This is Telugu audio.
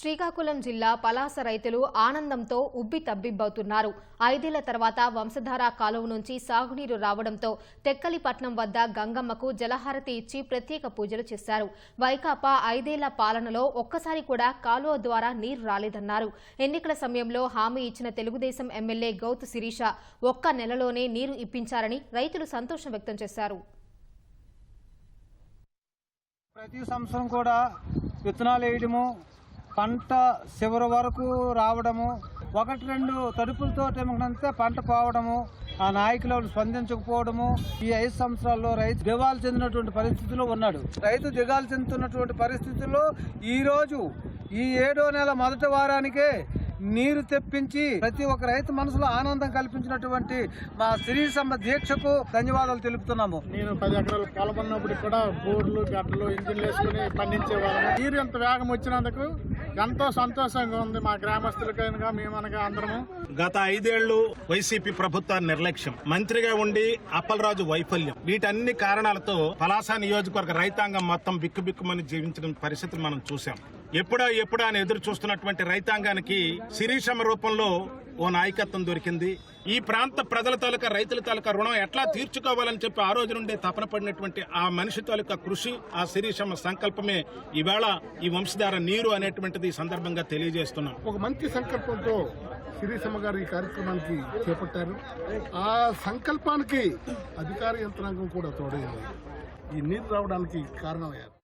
శ్రీకాకుళం జిల్లా పలాస రైతులు ఆనందంతో ఉబ్బి తబ్బిబ్బవుతున్నారు. ఐదేళ్ళ తర్వాత వంశధార కాలువ నుంచి సాగునీరు రావడంతో తెక్కలిపట్నం వద్ద గంగమ్మకు జలహారతి ఇచ్చి ప్రత్యేక పూజలు చేశారు. వైకాపా ఐదేళ్ళ పాలనలో ఒక్కసారి కూడా కాలువ ద్వారా నీరు రాలేదన్నారు. ఎన్నికల సమయంలో హామీ ఇచ్చిన తెలుగుదేశం ఎమ్మెల్యే గౌతు శిరీష ఒక్క నెలలోనే నీరు ఇప్పించారని రైతులు సంతోషం వ్యక్తం చేశారు. ప్రతి సంవత్సరం కూడా విత్తనాలు వేయడము పంట చివరి వరకు రావడము ఒకటి రెండు తడుపులతో ఏమంటే పంట పోవడము ఆ నాయకులు స్పందించకపోవడము ఈ ఐదు సంవత్సరాల్లో రైతు దిగాలు చెందినటువంటి పరిస్థితిలో ఉన్నాడు. రైతు దిగాలు చెందుతున్నటువంటి పరిస్థితుల్లో ఈ రోజు ఈ ఏడో నెల మొదటి వారానికే నీరు తెప్పించి ప్రతి ఒక్క రైతు మనసులో ఆనందం కల్పించినటువంటి మా శ్రీసమ్మ దీక్షకు ధన్యవాదాలు తెలుపుతున్నాము. నేను పది ఎకరాల కలపన్నప్పుడు కూడా బోర్లు గడ్డలు ఇంజిన్లు వేసుకుని పండించేవాళ్ళము నీరు ఎంత వేగం వచ్చినందుకు ఎంతో సంతోషంగా ఉంది మా గ్రామస్తులకైనా మేమనగా అందరము. గత ఐదేళ్ళు వైసీపీ ప్రభుత్వ నిర్లక్ష్యం మంత్రిగా ఉండి అప్పలరాజు వైఫల్యం. వీటన్ని కారణాలతో పలాస నియోజకవర్గ రైతాంగం మొత్తం బిక్కుబిక్కుమని జీవించిన పరిస్థితులు మనం చూసాం ఎప్పుడా ఎప్పుడా అని ఎదురు చూస్తున్నటువంటి రైతాంగానికి శిరీషమ రూపంలో ఓ నాయకత్వం దొరికింది. ఈ ప్రాంత ప్రజల తాలూకా రైతుల తాలూకా రుణం ఎట్లా తీర్చుకోవాలని చెప్పి ఆ రోజు నుండే తపన పడినటువంటి ఆ మనిషి తాలూకా కృషి ఆ శిరీషమ్మ సంకల్పమే ఈవేళ ఈ వంశధార నీరు అనేటువంటిది ఈ సందర్భంగా తెలియజేస్తున్నాం. ఒక మంచి సంకల్పంతో శిరీషమ్మ గారు ఈ కార్యక్రమానికి చేపట్టారు. ఆ సంకల్పానికి అధికార యంత్రాంగం కూడా తోడైంది. ఈ నీరు రావడానికి కారణమయ్యారు